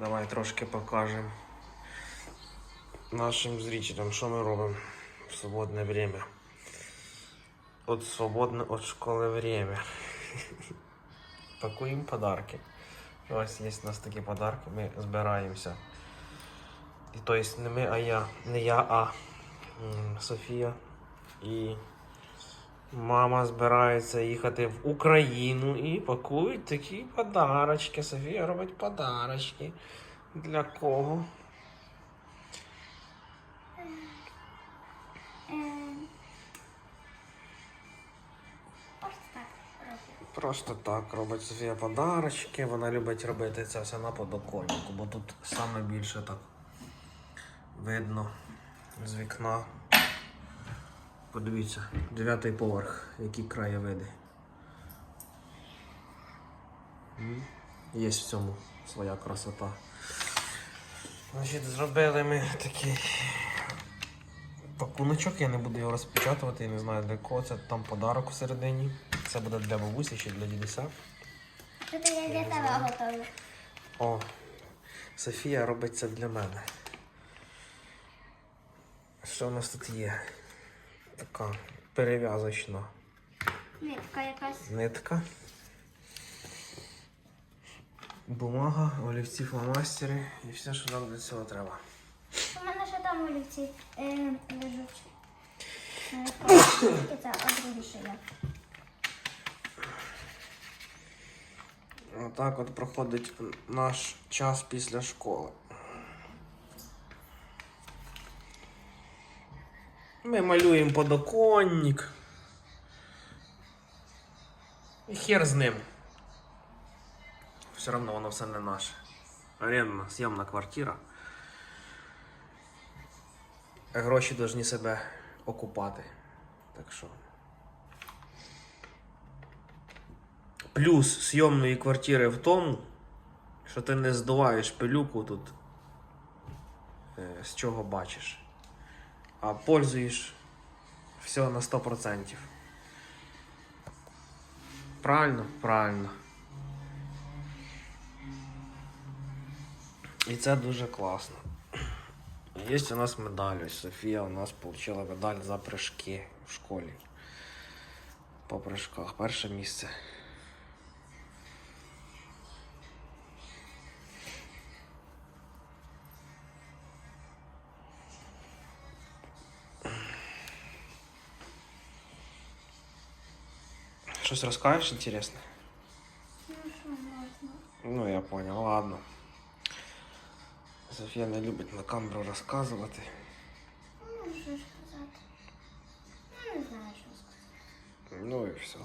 Давай трошки покажемо нашим зрителям, що ми робимо в свободне время. От свободне від школи время. Пакуємо подарки. Ось є у нас такі подарки, ми збираємося. І то есть не ми, а я. Не я, а Софія. І мама збирається їхати в Україну і пакують такі подарочки. Софія робить подарочки. Для кого? Так роблю. Просто так робить Софія подарочки. Вона любить робити це все на подоконнику, бо тут саме більше так видно з вікна. Подивіться, дев'ятий поверх, які краєвиди. Є в цьому своя красота. Значить, зробили ми такий пакуночок, я не буду його розпечатувати, я не знаю для кого. Це там подарок всередині. Це буде для бабусі чи для дідуся. Тут я для тебе готовлю. О, Софія робить це для мене. Що у нас тут є? Така перев'язочна Нитка якась. нитка. Бумага, олівці, фломастери і все, що нам для цього треба. У мене ще там олівці е, лежуть. Не це, другі. Отак от проходить наш час після школи. Ми малюємо подоконник. І хер з ним. Все одно воно все не наше. Арендна, зйомна квартира. Гроші повинні себе окупати. Так що. Плюс зйомної квартири в тому, що ти не здуваєш пилюку тут, е, з чого бачиш, а пользуєш все на 100%. Правильно? Правильно. І це дуже класно. Є у нас медаль. Ось Софія у нас отримала медаль за прыжки в школі. По прыжках. Перше місце. Щось розкажеш інтересне? Ну що можна? Ну, я понял, ладно. Софія не любить на камеру розказувати. Ну, що ж казати? Ну, не знаю, що сказати. Ну і все.